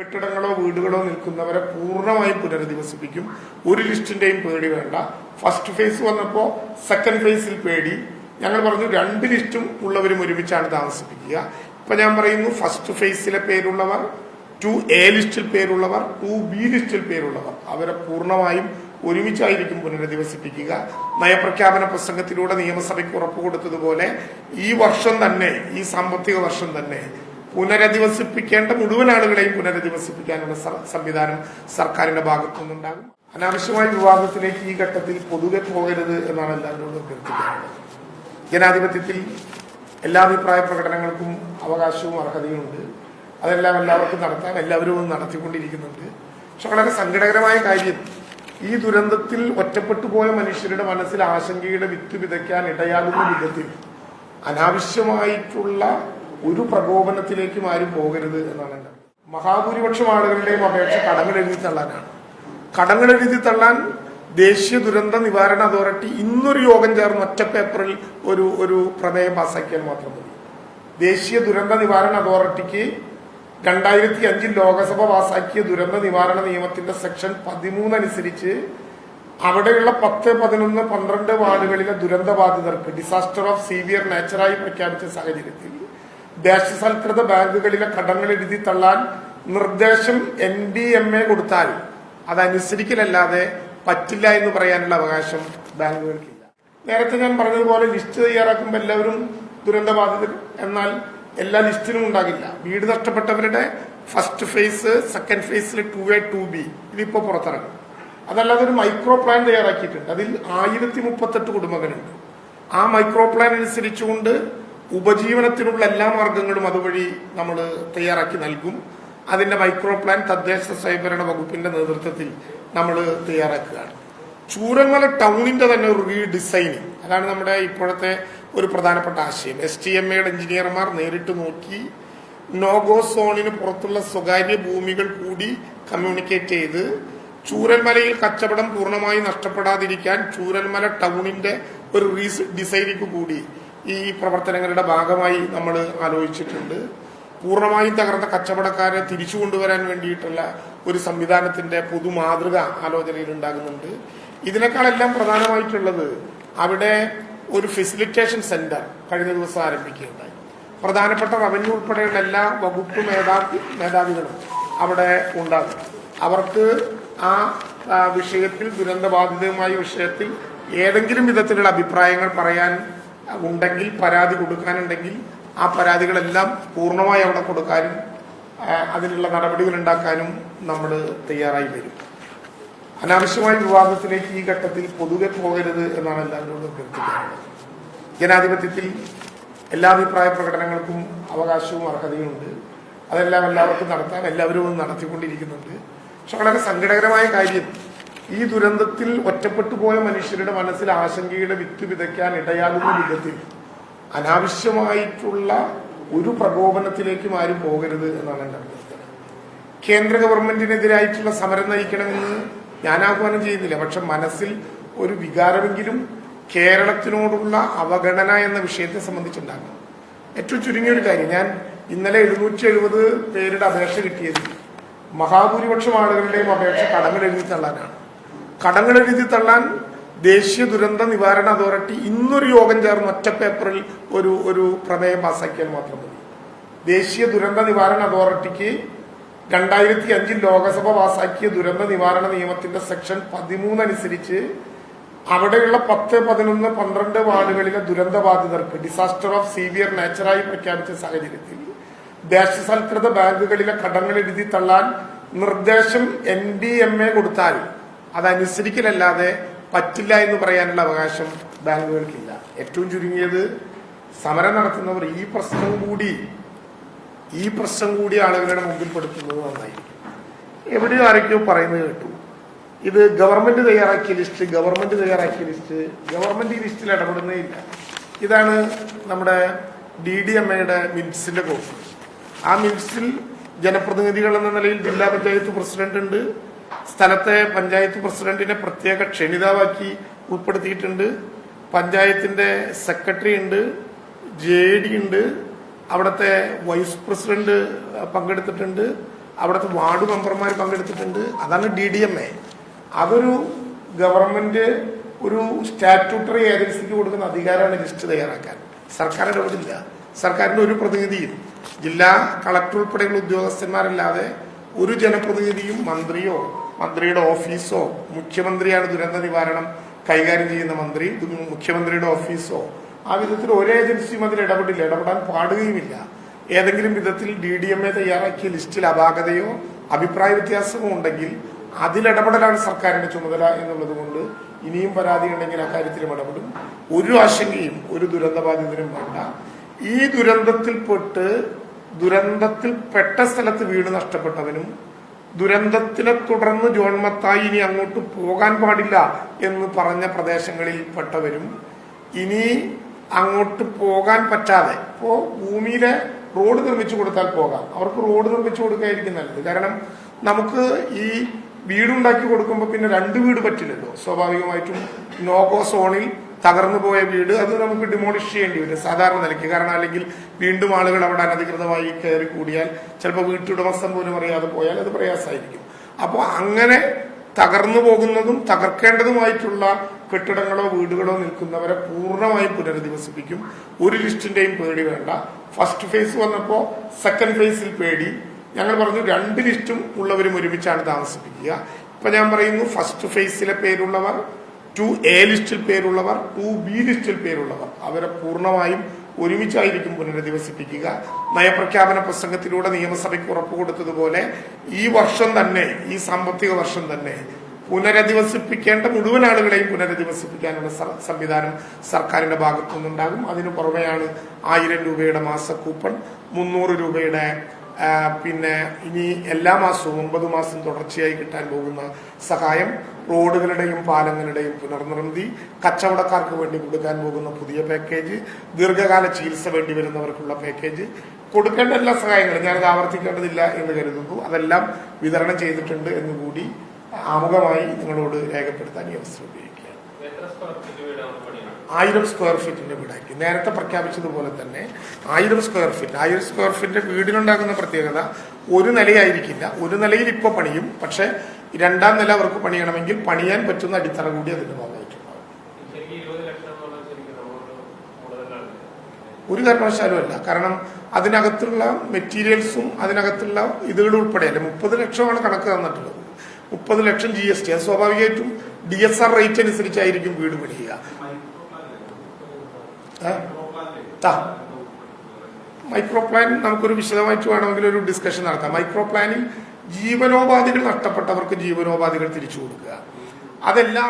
കെട്ടിടങ്ങളോ വീടുകളോ നിൽക്കുന്നവരെ പൂർണമായും പുനരധിവസിപ്പിക്കും. ഒരു ലിസ്റ്റിന്റെയും പേടി വേണ്ട. ഫസ്റ്റ് ഫേസ് വന്നപ്പോ സെക്കൻഡ് ഫേസിൽ പേടി. ഞങ്ങൾ പറഞ്ഞു രണ്ട് ലിസ്റ്റും ഉള്ളവരും ഒരുമിച്ചാണ് താമസിപ്പിക്കുക. ഇപ്പൊ ഞാൻ പറയുന്നു ഫസ്റ്റ് ഫേസിലെ പേരുള്ളവർ ടു എ ലിസ്റ്റിൽ പേരുള്ളവർ ടു ബി ലിസ്റ്റിൽ പേരുള്ളവർ. അവരെ പൂർണമായും ഒരുമിച്ചായിരിക്കും പുനരധിവസിപ്പിക്കുക. നയപ്രഖ്യാപന പ്രസംഗത്തിലൂടെ നിയമസഭയ്ക്ക് ഉറപ്പ് കൊടുത്തതുപോലെ ഈ വർഷം തന്നെ ഈ സാമ്പത്തിക വർഷം തന്നെ പുനരധിവസിപ്പിക്കേണ്ട മുഴുവൻ ആളുകളെയും പുനരധിവസിപ്പിക്കാനുള്ള സംവിധാനം സർക്കാരിന്റെ ഭാഗത്തുനിന്നുണ്ടാകും. അനാവശ്യമായ വിവാദത്തിലേക്ക് ഈ ഘട്ടത്തിൽ പൊതുവെ പോകരുത് എന്നാണ് എല്ലാവരോടും അഭ്യർത്ഥിക്കാറുള്ളത് ജനാധിപത്യത്തിൽ എല്ലാ അഭിപ്രായ പ്രകടനങ്ങൾക്കും അവകാശവും അർഹതയുമുണ്ട്. അതെല്ലാം എല്ലാവർക്കും നടത്താൻ എല്ലാവരും നടത്തിക്കൊണ്ടിരിക്കുന്നുണ്ട്. പക്ഷെ വളരെ സങ്കടകരമായ കാര്യം ഈ ദുരന്തത്തിൽ ഒറ്റപ്പെട്ടു പോയ മനുഷ്യരുടെ മനസ്സിൽ ആശങ്കയുടെ വിത്ത് വിതയ്ക്കാൻ ഇടയാകുന്ന വിധത്തിൽ അനാവശ്യമായിട്ടുള്ള ഒരു പ്രകോപനത്തിലേക്കും ആരും പോകരുത് എന്നാണ് എന്റെ മഹാഭൂരിപക്ഷം ആളുകളുടെയും അപേക്ഷ കടങ്ങൾ എഴുതി തള്ളാനാണ്. കടങ്ങൾ എഴുതി തള്ളാൻ ദേശീയ ദുരന്ത നിവാരണ അതോറിറ്റി ഇന്നൊരു യോഗം ചേർന്ന് ഒറ്റ പേപ്പറിൽ ഒരു ഒരു പ്രമേയം പാസാക്കിയാൽ മാത്രം മതി. ദേശീയ ദുരന്ത നിവാരണ അതോറിറ്റിക്ക് രണ്ടായിരത്തി അഞ്ചിൽ ലോകസഭ പാസാക്കിയ ദുരന്ത നിവാരണ നിയമത്തിന്റെ സെക്ഷൻ പതിമൂന്ന് അനുസരിച്ച് അവിടെയുള്ള പത്ത് പതിനൊന്ന് പന്ത്രണ്ട് വാർഡുകളിലെ ദുരന്തബാധിതർക്ക് ഡിസാസ്റ്റർ ഓഫ് സീവിയർ നാച്ചറായി പ്രഖ്യാപിച്ച സാഹചര്യത്തിൽ ദേശസൽകൃത ബാങ്കുകളിലെ കടങ്ങൾ എഴുതി തള്ളാൻ നിർദ്ദേശം എൻ ഡി എം എ കൊടുത്താൽ അതനുസരിക്കലല്ലാതെ പറ്റില്ല എന്ന് പറയാനുള്ള അവകാശം ബാങ്കുകൾക്കില്ല. നേരത്തെ ഞാൻ പറഞ്ഞതുപോലെ ലിസ്റ്റ് തയ്യാറാക്കുമ്പോൾ എല്ലാവരും ദുരന്തബാധിതർ. എന്നാൽ എല്ലാ ലിസ്റ്റിലും ഉണ്ടാകില്ല. വീട് നഷ്ടപ്പെട്ടവരുടെ ഫസ്റ്റ് ഫേസ് സെക്കൻഡ് ഫേസിൽ ടു എ ടു ബി ഇതിപ്പോ പുറത്തിറങ്ങും. അതല്ലാതെ ഒരു മൈക്രോ പ്ലാൻ തയ്യാറാക്കിയിട്ടുണ്ട്. അതിൽ ആയിരത്തി മുപ്പത്തെട്ട് കുടുംബങ്ങളുണ്ട്. ആ മൈക്രോ പ്ലാൻ അനുസരിച്ചുകൊണ്ട് ഉപജീവനത്തിനുള്ള എല്ലാ മാർഗങ്ങളും അതുവഴി നമ്മൾ തയ്യാറാക്കി നൽകും. അതിന്റെ മൈക്രോ പ്ലാൻ തദ്ദേശ സ്വയംഭരണ വകുപ്പിന്റെ നേതൃത്വത്തിൽ നമ്മൾ തയ്യാറാക്കുകയാണ്. ചൂരന്മല ടൗണിന്റെ തന്നെ ഒരു റീഡിസൈനിങ്. അതാണ് നമ്മുടെ ഇപ്പോഴത്തെ ഒരു പ്രധാനപ്പെട്ട ആശയം. എസ് ടി എം എയുടെ എഞ്ചിനീയർമാർ നേരിട്ട് നോക്കി നോഗോ സോണിന് പുറത്തുള്ള സ്വകാര്യ ഭൂമികൾ കൂടി കമ്മ്യൂണിക്കേറ്റ് ചെയ്ത് ചൂരന്മലയിൽ കച്ചവടം പൂർണമായി നഷ്ടപ്പെടാതിരിക്കാൻ ചൂരന്മല ടൗണിന്റെ ഒരു ഡിസൈനിക്ക് കൂടി ഈ പ്രവർത്തനങ്ങളുടെ ഭാഗമായി നമ്മൾ ആലോചിച്ചിട്ടുണ്ട്. പൂർണമായും തകർന്ന കച്ചവടക്കാരെ തിരിച്ചു കൊണ്ടുവരാൻ വേണ്ടിയിട്ടുള്ള ഒരു സംവിധാനത്തിന്റെ പൊതു മാതൃക ആലോചനയിൽ ഉണ്ടാകുന്നുണ്ട്. ഇതിനേക്കാളെല്ലാം പ്രധാനമായിട്ടുള്ളത് അവിടെ ഒരു ഫെസിലിറ്റേഷൻ സെന്റർ കഴിഞ്ഞ ദിവസം ആരംഭിക്കുകയുണ്ടായി. പ്രധാനപ്പെട്ട റവന്യൂ ഉൾപ്പെടെയുള്ള എല്ലാ വകുപ്പ് മേധാവി മേധാവികളും അവിടെ ഉണ്ടാകും. അവർക്ക് ആ വിഷയത്തിൽ ദുരന്തബാധിതമായ വിഷയത്തിൽ ഏതെങ്കിലും വിധത്തിലുള്ള അഭിപ്രായങ്ങൾ പറയാൻ ഉണ്ടെങ്കിൽ പരാതി കൊടുക്കാനുണ്ടെങ്കിൽ ആ പരാതികളെല്ലാം പൂർണമായി അവിടെ കൊടുക്കാനും അതിനുള്ള നടപടികൾ ഉണ്ടാക്കാനും നമ്മൾ തയ്യാറായി വരും. അനാവശ്യമായ വിവാദത്തിലേക്ക് ഈ ഘട്ടത്തിൽ പൊതുവെ പോകരുത് എന്നാണ് എല്ലാവരോടും അഭ്യർത്ഥിക്കാറുള്ളത്. ജനാധിപത്യത്തിൽ എല്ലാ അഭിപ്രായ പ്രകടനങ്ങൾക്കും അവകാശവും അർഹതയുമുണ്ട്. അതെല്ലാം എല്ലാവർക്കും നടത്താൻ എല്ലാവരും നടത്തിക്കൊണ്ടിരിക്കുന്നുണ്ട്. പക്ഷെ വളരെ സങ്കടകരമായ കാര്യം ഈ ദുരന്തത്തിൽ ഒറ്റപ്പെട്ടു പോയ മനുഷ്യരുടെ മനസ്സിൽ ആശങ്കയുടെ വിത്ത് വിതയ്ക്കാൻ ഇടയാകുന്ന വിധത്തിൽ അനാവശ്യമായിട്ടുള്ള ഒരു പ്രകോപനത്തിലേക്കും ആരും പോകരുത് എന്നാണ് അഭ്യർത്ഥന. കേന്ദ്ര ഗവൺമെന്റിനെതിരായിട്ടുള്ള സമരം നയിക്കണമെന്ന് ഞാൻ ആഹ്വാനം ചെയ്യുന്നില്ല. പക്ഷെ മനസ്സിൽ ഒരു വികാരമെങ്കിലും കേരളത്തിനോടുള്ള അവഗണന എന്ന വിഷയത്തെ സംബന്ധിച്ചുണ്ടാകണം. ഏറ്റവും ചുരുങ്ങിയ ഒരു കാര്യം. ഞാൻ ഇന്നലെ എഴുന്നൂറ്റി എഴുപത് പേരുടെ അപേക്ഷ കിട്ടിയത് മഹാഭൂരിപക്ഷം ആളുകളുടെയും അപേക്ഷ കടങ്ങൾ എഴുതി തള്ളാനാണ്. കടങ്ങൾ എഴുതി തള്ളാൻ ദേശീയ ദുരന്ത നിവാരണ അതോറിറ്റി ഇന്നൊരു യോഗം ചേർന്ന് ഒറ്റ പേപ്പറിൽ ഒരു ഒരു പ്രമേയം പാസാക്കിയാൽ മാത്രം മതി. ദേശീയ ദുരന്ത നിവാരണ അതോറിറ്റിക്ക് രണ്ടായിരത്തി അഞ്ചിൽ ലോകസഭ പാസാക്കിയ ദുരന്ത നിവാരണ നിയമത്തിന്റെ സെക്ഷൻ പതിമൂന്ന് അനുസരിച്ച് അവിടെയുള്ള പത്ത് പതിനൊന്ന് പന്ത്രണ്ട് വാർഡുകളിലെ ദുരന്തബാധിതർക്ക് ഡിസാസ്റ്റർ ഓഫ് സീവിയർ നാച്ചറായി പ്രഖ്യാപിച്ച സാഹചര്യത്തിൽ ദേശസൽകൃത ബാങ്കുകളിലെ കടങ്ങൾ എഴുതി തള്ളാൻ നിർദ്ദേശം എൻ ഡി എം എ കൊടുത്താൽ അതനുസരിക്കലല്ലാതെ പറ്റില്ല എന്ന് പറയാനുള്ള അവകാശം ബാങ്കുകൾക്കില്ല ഏറ്റവും ചുരുങ്ങിയത് സമരം നടത്തുന്നവർ ഈ പ്രശ്നം കൂടി ഈ പ്രശ്നം കൂടി ആളുകളുടെ മുമ്പിൽ പെടുത്തുന്നത് നന്നായിരിക്കും. എവിടെയോ ആരൊക്കെയോ പറയുന്നത് കേട്ടു. ഇത് ഗവൺമെന്റ് തയ്യാറാക്കിയ ലിസ്റ്റ് ഗവൺമെന്റ് തയ്യാറാക്കിയ ലിസ്റ്റ് ഗവൺമെന്റ് ഈ ലിസ്റ്റിൽ ഇടപെടുന്നേ ഇല്ല. ഇതാണ് നമ്മുടെ ഡി ഡി എം എയുടെ മിനിറ്റ്സിന്റെ കോഴ്സ് ആ മിനിറ്റ്സിൽ ജനപ്രതിനിധികൾ എന്ന നിലയിൽ ജില്ലാ പഞ്ചായത്ത് പ്രസിഡന്റ് ഉണ്ട് സ്ഥലത്തെ പഞ്ചായത്ത് പ്രസിഡന്റിനെ പ്രത്യേക ക്ഷണിതാവാക്കി ഉൾപ്പെടുത്തിയിട്ടുണ്ട്. പഞ്ചായത്തിന്റെ സെക്രട്ടറി ഉണ്ട് ജെ ഡി ഉണ്ട് അവിടുത്തെ വൈസ് പ്രസിഡന്റ് പങ്കെടുത്തിട്ടുണ്ട് അവിടുത്തെ വാർഡ് മെമ്പർമാർ പങ്കെടുത്തിട്ടുണ്ട്. അതാണ് ഡി ഡി എം എ. അതൊരു ഗവൺമെന്റ് ഒരു സ്റ്റാറ്റ്യൂട്ടറി ഏജൻസിക്ക് കൊടുക്കുന്ന അധികാരമാണ് ലിസ്റ്റ് തയ്യാറാക്കാൻ. സർക്കാർ ഇടപെടില്ല സർക്കാരിന്റെ ഒരു പ്രതിനിധിയും ജില്ലാ കളക്ടർ ഉൾപ്പെടെയുള്ള ഉദ്യോഗസ്ഥന്മാരല്ലാതെ ഒരു ജനപ്രതിനിധിയും മന്ത്രിയോ മന്ത്രിയുടെ ഓഫീസോ മുഖ്യമന്ത്രിയാണ് ദുരന്ത നിവാരണം കൈകാര്യം ചെയ്യുന്ന മന്ത്രി മുഖ്യമന്ത്രിയുടെ ഓഫീസോ ആ വിധത്തിൽ ഒരു ഏജൻസിയും അതിൽ ഇടപെടില്ല ഇടപെടാൻ പാടുകയുമില്ല. ഏതെങ്കിലും വിധത്തിൽ ഡി ഡി എം എ തയ്യാറാക്കിയ ലിസ്റ്റിൽ അപാകതയോ അഭിപ്രായ വ്യത്യാസമോ ഉണ്ടെങ്കിൽ അതിലിടപെടലാണ് സർക്കാരിന്റെ ചുമതല എന്നുള്ളത് കൊണ്ട് ഇനിയും പരാതി ഉണ്ടെങ്കിൽ അക്കാര്യത്തിലും ഇടപെടും. ഒരു ആശങ്കയും ഒരു ദുരന്തബാധിതരും വേണ്ട. ഈ ദുരന്തത്തിൽപ്പെട്ട് ദുരന്തത്തിൽ പെട്ട സ്ഥലത്ത് വീട് നഷ്ടപ്പെട്ടവനും ദുരന്തത്തിനെ തുടർന്ന് ജോൺ മത്തായി ഇനി അങ്ങോട്ട് പോകാൻ പാടില്ല എന്ന് പറഞ്ഞ പ്രദേശങ്ങളിൽ പെട്ടവരും ഇനി അങ്ങോട്ട് പോകാൻ പറ്റാതെ ഇപ്പോ ഭൂമിയിലെ റോഡ് നിർമ്മിച്ചു കൊടുത്താൽ പോകാം. അവർക്ക് റോഡ് നിർമ്മിച്ചു കൊടുക്കുകയായിരിക്കും നല്ലത്. കാരണം നമുക്ക് ഈ വീടുണ്ടാക്കി കൊടുക്കുമ്പോൾ പിന്നെ രണ്ട് വീട് പറ്റില്ലല്ലോ. സ്വാഭാവികമായിട്ടും നോഗോ സോണിൽ തകർന്നു പോയ വീട് അത് നമുക്ക് ഡിമോളിഷ് ചെയ്യേണ്ടി വരും. സാധാരണ നിലയ്ക്ക്. കാരണം അല്ലെങ്കിൽ വീണ്ടും ആളുകൾ അവിടെ അനധികൃതമായി കയറി കൂടിയാൽ ചിലപ്പോൾ വീട്ടുടമസ്ഥം പോലും അറിയാതെ പോയാൽ അത് പ്രയാസമായിരിക്കും. അപ്പോൾ അങ്ങനെ തകർന്നു പോകുന്നതും തകർക്കേണ്ടതുമായിട്ടുള്ള കെട്ടിടങ്ങളോ വീടുകളോ നിൽക്കുന്നവരെ പൂർണമായും പുനരധിവസിപ്പിക്കും. ഒരു ലിസ്റ്റിന്റെയും പേടി വേണ്ട. ഫസ്റ്റ് ഫേസ് വന്നപ്പോൾ സെക്കൻഡ് ഫേസിൽ പേടി. ഞങ്ങൾ പറഞ്ഞു രണ്ട് ലിസ്റ്റും ഉള്ളവരും ഒരുമിച്ചാണ് താമസിപ്പിക്കുക. ഇപ്പൊ ഞാൻ പറയുന്നു ഫസ്റ്റ് ഫേസിലെ പേരുള്ളവർ ടു എ ലിസ്റ്റിൽ പേരുള്ളവർ ടു ബി ലിസ്റ്റിൽ പേരുള്ളവർ. അവരെ പൂർണമായും ഒരുമിച്ചായിരിക്കും പുനരധിവസിപ്പിക്കുക. നയപ്രഖ്യാപന പ്രസംഗത്തിലൂടെ നിയമസഭയ്ക്ക് ഉറപ്പ് കൊടുത്തതുപോലെ ഈ വർഷം തന്നെ ഈ സാമ്പത്തിക വർഷം തന്നെ പുനരധിവസിപ്പിക്കേണ്ട മുഴുവൻ ആളുകളെയും പുനരധിവസിപ്പിക്കാനുള്ള സംവിധാനം സർക്കാരിന്റെ ഭാഗത്തു നിന്നുണ്ടാകും അതിനു പുറമെയാണ് ആയിരം രൂപയുടെ മാസ കൂപ്പൺ മുന്നൂറ് രൂപയുടെ പിന്നെ ഇനി എല്ലാ മാസവും ഒമ്പത് മാസം തുടർച്ചയായി കിട്ടാൻ പോകുന്ന സഹായം റോഡുകളുടെയും പാലങ്ങളുടെയും പുനർനിർമ്മിതി കച്ചവടക്കാർക്ക് വേണ്ടി കൊടുക്കാൻ പോകുന്ന പുതിയ പാക്കേജ് ദീർഘകാല ചികിത്സ വേണ്ടി വരുന്നവർക്കുള്ള പാക്കേജ് കൊടുക്കേണ്ട എല്ലാ സഹായങ്ങളും ഞാനത് ആവർത്തിക്കേണ്ടതില്ല എന്ന് കരുതുന്നു. അതെല്ലാം വിതരണം ചെയ്തിട്ടുണ്ട് എന്ന് കൂടി ആമുഖമായി നിങ്ങളോട് രേഖപ്പെടുത്താൻ ഈ അവസരം ഉപയോഗിക്കുകയാണ്. ആയിരം സ്ക്വയർ ഫീറ്റിന്റെ വീടായിരിക്കും നേരത്തെ പ്രഖ്യാപിച്ചതുപോലെ തന്നെ ആയിരം സ്ക്വയർ ഫീറ്റ് ആയിരം സ്ക്വയർ ഫീറ്റിന്റെ വീടിനുണ്ടാകുന്ന പ്രത്യേകത ഒരു നിലയായിരിക്കില്ല. ഒരു നിലയിൽ ഇപ്പൊ പണിയും. പക്ഷെ രണ്ടാം നില അവർക്ക് പണിയണമെങ്കിൽ പണിയാൻ പറ്റുന്ന അടിത്തറ കൂടി അതിന്റെ ഭാഗമായിട്ടുണ്ടാവും. ഒരു കാരണവശാലും അല്ല. കാരണം അതിനകത്തുള്ള മെറ്റീരിയൽസും അതിനകത്തുള്ള ഇതുകൾ ഉൾപ്പെടെയല്ല മുപ്പത് ലക്ഷമാണ് കണക്ക് തന്നിട്ടുള്ളത്. മുപ്പത് ലക്ഷം ജി എസ് ടി അത് സ്വാഭാവികമായിട്ടും ഡി എസ് ആർ റേറ്റ് അനുസരിച്ചായിരിക്കും വീട് പണിയുക. മൈക്രോ പ്ലാൻ നമുക്കൊരു വിശദമായിട്ട് വേണമെങ്കിൽ ഒരു ഡിസ്കഷൻ നടത്താം. മൈക്രോ പ്ലാനിൽ ജീവനോപാധികൾ നഷ്ടപ്പെട്ടവർക്ക് ജീവനോപാധികൾ തിരിച്ചു കൊടുക്കുക. അതെല്ലാം